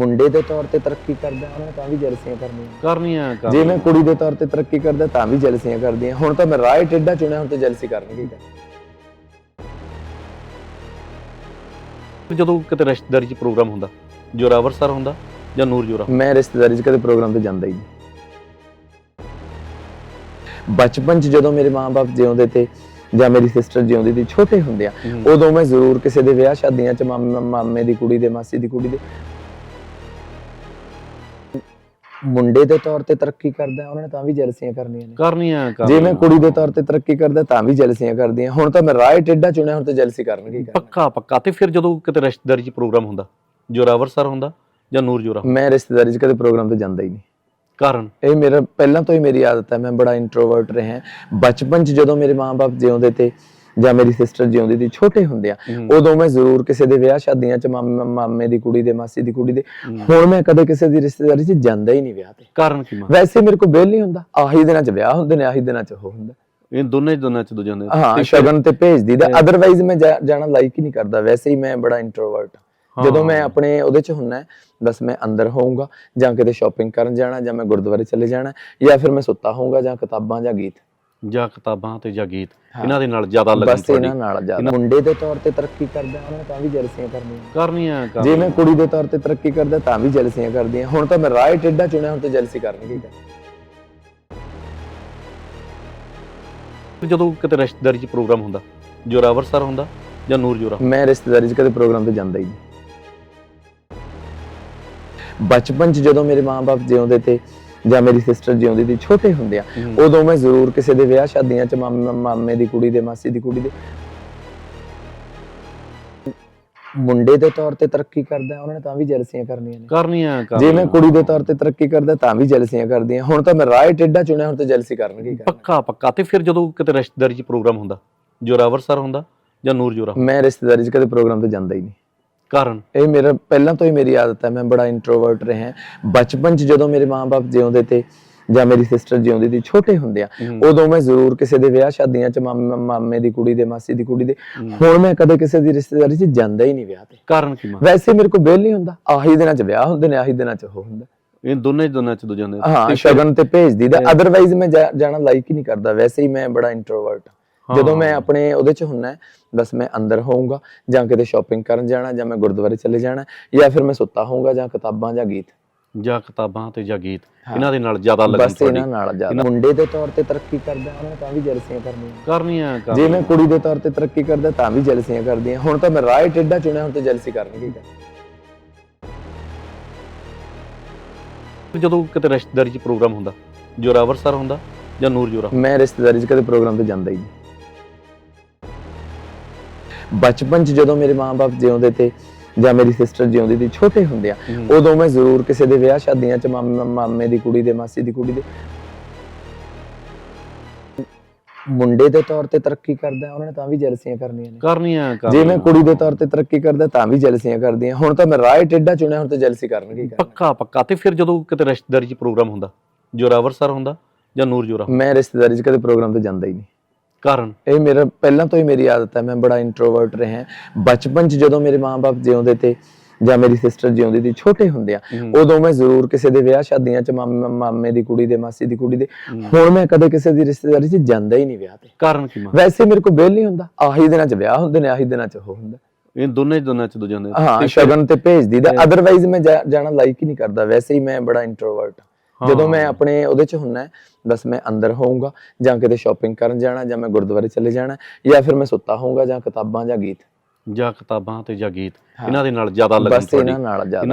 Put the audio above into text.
ਮੁੰਡੇ ਦੇ ਤੌਰ ਤੇ ਤਰੱਕੀ ਕਰਦਾ ਨੇ ਤਾਂ ਵੀ ਜਲਸੀਆਂ ਕਰਨੀਆਂ। ਕਰਨੀਆਂ ਜੇ ਕਰਨੀਆਂ। ਮੈਂ ਕੁੜੀ ਦੇ ਤੌਰ ਤੇ ਤਰੱਕੀ ਕਰਦਾ ਤਾਂ ਵੀ ਜਲਸੀਆਂ ਕਰਦੀਆਂ ਹੁਣ ਤਾਂ ਮੈਂ ਹੀ ਟੇਢਾ ਚੁਣਿਆ ਹੁਣ ਤੇ ਜਲਸੀ ਕਰਨਗੇ ਹੀ ਕਰਨੀ। ਜਦੋਂ ਕਿਤੇ ਰਿਸ਼ਤੇਦਾਰੀ 'ਚ ਪ੍ਰੋਗਰਾਮ ਹੁੰਦਾ ਜੋਰਾਵਰ ਸਰ ਹੁੰਦਾ ਜਾਂ ਨੂਰ ਜੋਰਾ? ਮੈਂ ਰਿਸ਼ਤੇਦਾਰੀ 'ਚ ਕਦੇ ਪ੍ਰੋਗਰਾਮ ਤੇ ਜਾਂਦਾ ਹੀ ਨਹੀਂ। ਬਚਪਨ 'ਚ ਜਦੋਂ ਮੇਰੇ ਮਾਪੇ ਜਿਉਂਦੇ ਤੇ ਜਾਂ ਮੇਰੀ ਸਿਸਟਰ ਜਿਉਂਦੀ ਸੀ ਛੋਟੇ ਹੁੰਦੇ ਆ ਉਦੋਂ ਮੈਂ ਜ਼ਰੂਰ ਕਿਸੇ ਦੇ ਵਿਆਹ ਸ਼ਾਦੀਆਂ 'ਚ ਮਾਮੇ ਮਾਮੇ ਦੀ ਕੁੜੀ ਦੇ ਮਾਸੀ ਦੀ ਕੁੜੀ ਦੇ ਮੁੰਡੇ ਦੇ ਤੌਰ ਤੇ ਤਰੱਕੀ ਕਰਦਾ ਉਹਨਾਂ ਨੇ ਤਾਂ ਵੀ ਜਲਸੀਆਂ ਕਰਨੀਆਂ ਨੇ। ਕਰਨੀਆਂ ਜੇ ਮੈਂ। ਕੁੜੀ ਦੇ ਤੌਰ ਤੇ ਤਰੱਕੀ ਕਰਦਾ ਤਾਂ ਵੀ ਜਲਸੀਆਂ ਕਰਦੀਆਂ। ਹੁਣ ਤਾਂ ਮੈਂ ਹੀ ਟੇਢਾ ਚੁਣਿਆ ਹੁਣ ਤੇ ਜਲਸੀ ਕਰਨਗੇ। ਪੱਕਾ ਪੱਕਾ। ਤੇ ਫਿਰ ਜਦੋਂ ਕਿਤੇ ਰਿਸ਼ਤੇਦਾਰੀ 'ਚ ਪ੍ਰੋਗਰਾਮ ਹੁੰਦਾ ਜੋਰਾਵਰ ਸਰ ਹੁੰਦਾ ਜਾਂ ਨੂਰ ਜੋਰਾ? ਮੈਂ ਰਿਸ਼ਤੇਦਾਰੀ 'ਚ ਕਦੇ ਪ੍ਰੋਗਰਾਮ ਤੇ ਜਾਂਦਾ ਹੀ ਨਹੀਂ। ਕਾਰਨ? ਇਹ ਮੇਰਾ ਪਹਿਲਾਂ ਤੋਂ ਹੀ ਮੇਰੀ ਆਦਤ ਹੈ ਮੈਂ ਬੜਾ ਇੰਟਰੋਵਰਟ ਰਿਹਾ। ਬਚਪਨ 'ਚ ਜਦੋਂ ਮੇਰੇ ਮਾਪੇ ਜਿਉਂਦੇ ਤੇ ਜਾਂ ਮੇਰੀ ਸਿਸਟਰ ਜਿਉਂਦੀ ਸੀ ਛੋਟੇ ਹੁੰਦੇ ਆ। ਉਦੋਂ ਮੈਂ ਜ਼ਰੂਰ ਕਿਸੇ ਦੇ ਵਿਆਹ ਸ਼ਾਦੀਆਂ 'ਚ ਮਾਮੇ ਦੀ ਕੁੜੀ ਦੇ ਮਾਸੀ ਦੀ ਕੁੜੀ ਦੇ। ਹੁਣ ਮੈਂ ਕਦੇ ਕਿਸੇ ਦੀ ਰਿਸ਼ਤੇਦਾਰੀ 'ਚ ਜਾਂਦਾ ਹੀ ਨਹੀਂ ਵਿਆਹ ਤੇ। ਕਾਰਨ ਕੀ ਮਾਂ ਵੈਸੇ ਮੇਰੇ ਕੋਲ ਬਿੱਲ ਨਹੀਂ ਹੁੰਦਾ ਆਹੀ ਦਿਨਾਂ 'ਚ ਵਿਆਹ ਹੁੰਦੇ ਨੇ ਆਹੀ ਦਿਨਾਂ 'ਚ ਉਹ ਹੁੰਦਾ। ਇਹ ਦੋਨੇ ਦੋਨਾਂ 'ਚ ਦੋ ਜਾਂਦੇ ਹਾਂ ਸ਼ਗਨ ਤੇ ਭੇਜ ਦੀਦਾ ਅਦਰਵਾਈਜ਼ ਮੈਂ ਜਾਣਾ ਲਾਈਕ ਹੀ ਨਹੀਂ ਕਰਦਾ। ਵੈਸੇ ਹੀ ਮੈਂ ਬੜਾ ਇੰਟਰੋਵਰਟ ਜਦੋਂ ਮੈਂ ਆਪਣੇ ਉਹਦੇ 'ਚ ਹੁੰਨਾ ਬਸ ਮੈਂ ਅੰਦਰ ਹੋਊਂਗਾ ਜਾਂ ਕਿਤੇ ਸ਼ਾਪਿੰਗ ਕਰਨ ਜਾਣਾ ਜਾਂ ਮੈਂ ਗੁਰਦੁਆਰੇ ਚਲੇ ਜਾਣਾ ਜਾਂ ਫਿਰ ਮੈਂ ਸੁੱਤਾ ਹੋਊਂਗਾ ਜਾਂ ਕਿਤਾਬਾਂ ਜਾਂ ਗੀਤ। ਜਾਂ ਕਿਤਾਬਾਂ ਤੇ ਜਾਂ ਗੀਤ। ਇਹਨਾਂ ਦੇ ਨਾਲ ਜ਼ਿਆਦਾ ਲੱਗਣ ਬਸ ਇਹਨਾਂ ਨਾਲ ਜ਼ਿਆਦਾ ਮੁੰਡੇ ਦੇ ਤੌਰ ਤੇ ਤਰੱਕੀ ਕਰਦਾ ਉਹਨਾਂ ਤਾਂ ਵੀ ਜਲਸੀਆਂ ਕਰਨੀਆਂ ਕਰਨੀਆਂ ਜੇ ਕਰਨੀਆਂ। ਮੈਂ ਕੁੜੀ ਦੇ ਤੌਰ ਤੇ ਤਰੱਕੀ ਕਰਦਾ ਤਾਂ ਵੀ ਜਲਸੀਆਂ ਕਰਦੀਆਂ ਹੁਣ ਤਾਂ ਮੈਂ ਹੀ ਟੇਢਾ ਚੁਣਿਆ ਹੁਣ ਤੇ ਜਲਸੀ ਕਰਨਗੇ। ਜਦੋਂ ਕਿਤੇ ਰਿਸ਼ਤੇਦਾਰੀ 'ਚ ਪ੍ਰੋਗਰਾਮ ਹੁੰਦਾ ਜੋਰਾਵਰ ਸਰ ਹੁੰਦਾ ਜਾਂ ਨੂਰ ਜੋਰਾ ਮੈਂ ਰਿਸ਼ਤੇਦਾਰੀ 'ਚ ਕਦੇ ਪ੍ਰੋਗਰਾਮ ਤੇ ਜਾਂਦਾ ਹੀ ਨਹੀਂ ਬਚਪਨ 'ਚ ਜਦੋਂ ਮੇਰੇ ਮਾਪੇ ਜਿਉਂਦੇ ਤੇ ਜਾਂ ਮੇਰੀ ਸਿਸਟਰ ਜਿਉਂਦੀ ਸੀ ਛੋਟੇ ਹੁੰਦੇ ਆ। ਉਦੋਂ ਮੈਂ ਜ਼ਰੂਰ ਕਿਸੇ ਦੇ ਵਿਆਹ ਸ਼ਾਦੀਆਂ 'ਚ ਮਾਮੇ ਮਾਮੇ ਦੀ ਕੁੜੀ ਦੇ ਮਾਸੀ ਦੀ ਕੁੜੀ ਦੇ। ਮੁੰਡੇ ਦੇ ਤੌਰ ਤੇ ਤਰੱਕੀ ਕਰਦਾ ਉਹਨਾਂ ਨੇ ਤਾਂ ਵੀ ਜਲਸੀਆਂ ਕਰਨੀਆਂ ਨੇ। ਕਰਨੀਆਂ ਜੇ। ਮੈਂ ਕੁੜੀ ਦੇ ਤੌਰ ਤੇ ਤਰੱਕੀ ਕਰਦਾ ਤਾਂ ਵੀ ਜਲਸੀਆਂ ਕਰਦੀਆਂ। ਹੁਣ ਤਾਂ ਮੈਂ ਹੀ ਟੇਢਾ ਚੁਣਿਆ ਹੁਣ ਤੇ ਜਲਸੀ ਕਰਨਗੇ। ਪੱਕਾ ਪੱਕਾ। ਤੇ ਫਿਰ ਜਦੋਂ ਕਿਤੇ ਰਿਸ਼ਤੇਦਾਰੀ 'ਚ ਪ੍ਰੋਗਰਾਮ ਹੁੰਦਾ ਜੋਰਾਵਰ ਸਰ ਹੁੰਦਾ ਜਾਂ ਨੂਰ ਜੋਰਾ ਮੈਂ ਰਿਸ਼ਤੇਦਾਰੀ 'ਚ ਕਦੇ ਪ੍ਰੋਗਰਾਮ ਤੇ ਜਾਂਦਾ ਹੀ ਨਹੀਂ। ਕਾਰਨ? ਇਹ ਮੇਰਾ ਪਹਿਲਾਂ ਤੋਂ ਹੀ ਮੇਰੀ ਆਦਤ ਹੈ ਮੈਂ ਬੜਾ ਇੰਟਰੋਵਰਟ ਰਿਹਾ। ਬਚਪਨ 'ਚ ਜਦੋਂ ਮੇਰੇ ਮਾਪੇ ਜਿਉਂਦੇ ਤੇ ਜਾਂ ਮੇਰੀ ਸਿਸਟਰ ਜਿਉਂਦੀ ਸੀ ਛੋਟੇ ਹੁੰਦੇ ਆ ਉਦੋਂ ਮੈਂ ਜ਼ਰੂਰ ਕਿਸੇ ਦੇ ਵਿਆਹ ਸ਼ਾਦੀਆਂ 'ਚ ਮਾਮੇ ਮਾਮੇ ਦੀ ਕੁੜੀ ਦੇ ਮਾਸੀ ਦੀ ਕੁੜੀ ਦੇ। ਹੁਣ ਮੈਂ ਕਦੇ ਕਿਸੇ ਦੀ ਰਿਸ਼ਤੇਦਾਰੀ 'ਚ ਜਾਂਦਾ ਹੀ ਨਹੀਂ ਵਿਆਹ ਤੇ। ਕਾਰਨ ਕੀ ਮਾਂ ਵੈਸੇ ਮੇਰੇ ਕੋਲ ਬਿੱਲ ਨਹੀਂ ਹੁੰਦਾ ਆਹੀ ਦਿਨਾਂ 'ਚ ਵਿਆਹ ਹੁੰਦੇ ਨੇ ਆਹੀ ਦਿਨਾਂ 'ਚ ਉਹ ਹੁੰਦਾ। ਇਹ ਦੋਨੇ ਦੋਨਾਂ 'ਚ ਦੋ। ਜਾਂਦੇ ਹਾਂ। ਸ਼ਗਨ ਤੇ ਭੇਜ ਦੀਦਾ ਅਦਰਵਾਈਜ਼ ਮੈਂ ਜਾਣਾ ਲਾਈਕ ਹੀ ਨਹੀਂ ਕਰਦਾ ਵੈਸੇ ਹੀ ਮੈਂ ਬੜਾ ਇੰਟਰੋਵਰਟ ਜਦੋਂ ਮੈਂ ਆਪਣੇ ਉਹਦੇ 'ਚ ਹੁੰਨਾ ਬਸ ਮੈਂ ਅੰਦਰ ਹੋਊਂਗਾ ਜਾਂ ਕਿਤੇ ਸ਼ਾਪਿੰਗ ਕਰਨ ਜਾਣਾ ਜਾਂ ਮੈਂ ਗੁਰਦੁਆਰੇ ਚਲੇ ਜਾਣਾ ਜਾਂ ਫਿਰ ਮੈਂ ਸੁੱਤਾ ਹੋਊਂਗਾ ਜਾਂ ਕਿਤਾਬਾਂ ਜਾਂ ਗੀਤ। ਜਾਂ ਕਿਤਾਬਾਂ ਤੇ ਜਾਂ ਗੀਤ। ਇਹਨਾਂ ਦੇ ਨਾਲ ਜ਼ਿਆਦਾ ਲੱਗਣ ਬਸ ਇਹਨਾਂ ਨਾਲ ਜ਼ਿਆਦਾ। ਮੁੰਡੇ ਦੇ ਤੌਰ ਤੇ ਤਰੱਕੀ ਕਰਦਾ ਉਹਨਾਂ ਤਾਂ ਵੀ ਜਲਸੀਆਂ ਕਰਨੀਆਂ। ਕਰਨੀਆਂ ਜੇ। ਮੈਂ ਕੁੜੀ ਦੇ ਤੌਰ ਤੇ ਤਰੱਕੀ ਕਰਦਾ ਤਾਂ ਵੀ ਜਲਸੀਆਂ ਕਰਦੀਆਂ। ਹੁਣ ਤਾਂ ਮੈਂ ਹੀ ਟੇਢਾ ਚੁਣਿਆ ਹੁਣ ਤੇ ਜਲਸੀ ਕਰਨਗੇ। ਜਦੋਂ ਕਿਤੇ ਰਿਸ਼ਤੇਦਾਰੀ 'ਚ ਪ੍ਰੋਗਰਾਮ ਹੁੰਦਾ ਜੋਰਾਵਰ ਸਰ ਹੁੰਦਾ ਜਾਂ ਨੂਰ ਜੋਰਾ? ਮੈਂ ਰਿਸ਼ਤੇਦਾਰੀ 'ਚ ਕਦੇ ਪ੍ਰੋਗਰਾਮ ਤੇ ਜਾਂਦਾ ਹੀ ਨਹੀਂ। ਬਚਪਨ 'ਚ ਜਦੋਂ ਮੇਰੇ ਮਾਪੇ ਜਿਉਂਦੇ ਤੇ ਜਾਂ ਮੇਰੀ ਸਿਸਟਰ ਜਿਉਂਦੀ ਸੀ ਛੋਟੇ ਹੁੰਦੇ ਆ ਉਦੋਂ ਮੈਂ ਜ਼ਰੂਰ ਕਿਸੇ ਦੇ ਵਿਆਹ ਸ਼ਾਦੀਆਂ 'ਚ ਮਾਮੇ ਦੀ ਕੁੜੀ ਦੇ ਮਾਸੀ ਦੀ ਕੁੜੀ ਦੇ। ਮੁੰਡੇ ਦੇ ਤੌਰ ਤੇ ਤਰੱਕੀ ਕਰਦਾ ਉਹਨਾਂ ਨੇ ਤਾਂ ਵੀ ਜਲਸੀਆਂ ਕਰਨੀਆਂ ਨੇ। ਕਰਨੀਆਂ ਜੇ। ਮੈਂ ਕੁੜੀ ਦੇ ਤੌਰ ਤੇ ਤਰੱਕੀ ਕਰਦਾ ਤਾਂ ਵੀ ਜਲਸੀਆਂ ਕਰਦੀਆਂ। ਹੁਣ ਤਾਂ ਮੈਂ ਹੀ ਟੇਢਾ ਚੁਣਿਆ ਹੁਣ ਤੇ ਜਲਸੀ ਕਰਨਗੇ। ਪੱਕਾ ਪੱਕਾ। ਤੇ ਫਿਰ ਜਦੋਂ ਕਿਤੇ ਰਿਸ਼ਤੇਦਾਰੀ 'ਚ ਪ੍ਰੋਗਰਾਮ ਹੁੰਦਾ ਜੋਰਾਵਰ ਸਰ ਹੁੰਦਾ ਜਾਂ ਨੂਰ ਜੋਰਾ ਮੈਂ ਰਿਸ਼ਤੇਦਾਰੀ 'ਚ ਕਦੇ ਪ੍ਰੋਗਰਾਮ ਤੇ ਜਾਂਦਾ ਹੀ ਨਹੀਂ। ਕਾਰਨ? ਇਹ ਮੇਰਾ ਪਹਿਲਾਂ ਤੋਂ ਹੀ ਮੇਰੀ ਆਦਤ ਹੈ ਮੈਂ ਬੜਾ ਇੰਟਰੋਵਰਟ ਰਿਹਾ ਬਚਪਨ 'ਚ ਜਦੋਂ ਮੇਰੇ ਮਾਪੇ ਜਿਉਂਦੇ ਤੇ ਜਾਂ ਮੇਰੀ ਸਿਸਟਰ ਜਿਉਂਦੀ ਸੀ ਛੋਟੇ ਹੁੰਦੇ ਆ ਹਮ, ਉਦੋਂ ਮੈਂ ਜ਼ਰੂਰ ਕਿਸੇ ਦੇ ਵਿਆਹ ਸ਼ਾਦੀਆਂ 'ਚ ਮਾਮੇ ਮਾਮੇ ਦੀ ਕੁੜੀ ਦੇ ਮਾਸੀ ਦੀ ਕੁੜੀ ਦੇ। ਹੁਣ ਮੈਂ ਕਦੇ ਕਿਸੇ ਦੀ ਰਿਸ਼ਤੇਦਾਰੀ 'ਚ ਜਾਂਦਾ ਹੀ ਨਹੀਂ ਵਿਆਹ ਤੇ। ਕਾਰਨ ਕੀ ਮਾਂ? ਵੈਸੇ ਮੇਰੇ ਕੋਲ ਬਿੱਲ ਨਹੀਂ ਹੁੰਦਾ ਆਹੀ ਦਿਨਾਂ 'ਚ ਵਿਆਹ ਹੁੰਦੇ ਨੇ ਆਹੀ ਦਿਨਾਂ 'ਚ ਉਹ ਹੁੰਦਾ। ਇਹ ਦੋਨੇ ਦੋਨਾਂ 'ਚ ਦੋ ਜਾਂਦੇ ਹਾਂ ਸ਼ਗਨ ਤੇ ਭੇਜ ਦੀਦਾ ਅਦਰਵਾਈਜ਼ ਮੈਂ ਜਾਣਾ ਲਾਈਕ ਹੀ ਨਹੀਂ ਕਰਦਾ। ਵੈਸੇ ਹੀ ਮੈਂ ਬੜਾ ਇੰਟਰੋਵਰਟ ਜਦੋਂ ਮੈਂ ਆਪਣੇ ਉਹਦੇ 'ਚ ਹੁੰਨਾ ਬਸ ਮੈਂ ਅੰਦਰ ਹੋਊਂਗਾ ਜਾਂ ਕਿਤੇ ਸ਼ਾਪਿੰਗ ਕਰਨ ਜਾਣਾ ਜਾਂ ਮੈਂ ਗੁਰਦੁਆਰੇ ਚਲੇ ਜਾਣਾ ਜਾਂ ਫਿਰ ਮੈਂ ਸੁੱਤਾ ਹੋਊਂਗਾ ਜਾਂ ਕਿਤਾਬਾਂ ਜਾਂ ਗੀਤ। ਜਾਂ ਕਿਤਾਬਾਂ ਤੇ ਜਾਂ ਗੀਤ। ਇਹਨਾਂ ਦੇ ਨਾਲ ਜ਼ਿਆਦਾ ਲੱਗਣ ਬਸ ਇਹਨਾਂ ਨਾਲ ਜ਼ਿਆਦਾ।